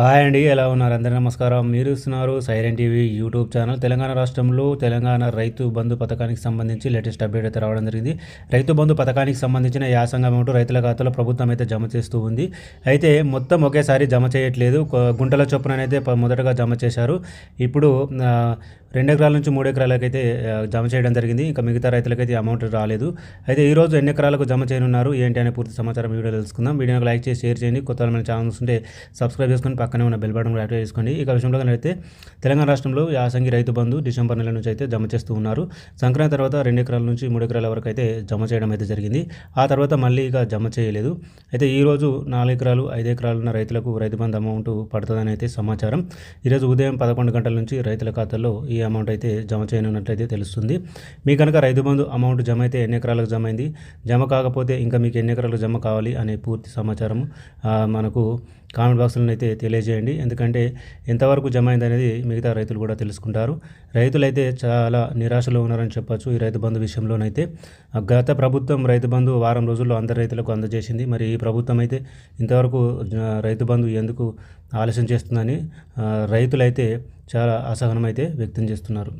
Hi అండి ఎలా ఉన్నారు? అందరి నమస్కారం. మీరు ఇస్తున్నారు silent TV YouTube channel. Telangana రాష్ట్రంలో తెలంగాణ రైతు బంధు పథకానికి సంబంధించి లేటెస్ట్ అప్డేట్ అయితే రావడం జరిగింది. రైతు బంధు పథకానికి సంబంధించిన యాసంగ అమౌంట్ రైతుల ఖాతాలో ప్రభుత్వం అయితే జమ చేస్తూ ఉంది. అయితే మొత్తం ఒకేసారి జమ చేయట్లేదు. గుంటల చొప్పునైతే మొదటగా జమ చేశారు. ఇప్పుడు రెండు ఎకరాల నుంచి మూడు ఎకరాలకైతే జమ చేయడం జరిగింది. ఇంకా మిగతా రైతులకైతే అమౌంట్ రాలేదు. అయితే ఈరోజు ఎన్ని ఎకరాలకు జమ చేయనున్నారు ఏంటి అనే పూర్తి సమాచారం వీడియో తెలుసుకుందాం. వీడియోకి లైక్ చేసి షేర్ చేయండి. కొత్త మన ఛానల్స్ ఉంటే సబ్స్క్రైబ్ చేసుకొని పక్కనే ఉన్న బెల్ బటన్ యాక్టివేట్ చేసుకోండి. ఇక విషయంలో అయితే తెలంగాణ రాష్ట్రంలో యాసంగి రైతు బంధు డిసెంబర్ నెల నుంచి అయితే జమ చేస్తూ ఉన్నారు. సంక్రాంతి తర్వాత రెండు ఎకరాల నుంచి మూడు ఎకరాల వరకు అయితే జమ చేయడం అయితే జరిగింది. ఆ తర్వాత మళ్ళీ ఇక జమ చేయలేదు. అయితే ఈరోజు నాలుగు ఎకరాలు ఐదు ఎకరాలు ఉన్న రైతులకు రైతు బంధు అమౌంట్ పడుతుందని అయితే సమాచారం. ఈరోజు ఉదయం పదకొండు గంటల నుంచి రైతుల ఖాతాల్లో ఈ అమౌంట్ అయితే జమ చేయనున్నట్లయితే తెలుస్తుంది. మీ కనుక రైతు బంధు అమౌంట్ జమ అయితే ఎన్ని ఎకరాలకు జమ అయింది జమ కాకపోతే ఇంకా మీకు ఎన్ని ఎకరాలకు జమ కావాలి అనే పూర్తి సమాచారం మనకు కామెంట్ బాక్స్లో అయితే తెలియజేయండి. ఎందుకంటే ఎంతవరకు జమ అయింది అనేది మిగతా రైతులు కూడా తెలుసుకుంటారు. రైతులైతే చాలా నిరాశలో ఉన్నారని చెప్పచ్చు ఈ రైతు బంధు విషయంలోనైతే. గత ప్రభుత్వం రైతు బంధు వారం రోజుల్లో అందరు రైతులకు అందజేసింది. మరి ఈ ప్రభుత్వం అయితే ఇంతవరకు రైతు బంధు ఎందుకు ఆలస్యం చేస్తుందని రైతులైతే చాలా అసహనం అయితే వ్యక్తం చేస్తున్నారు.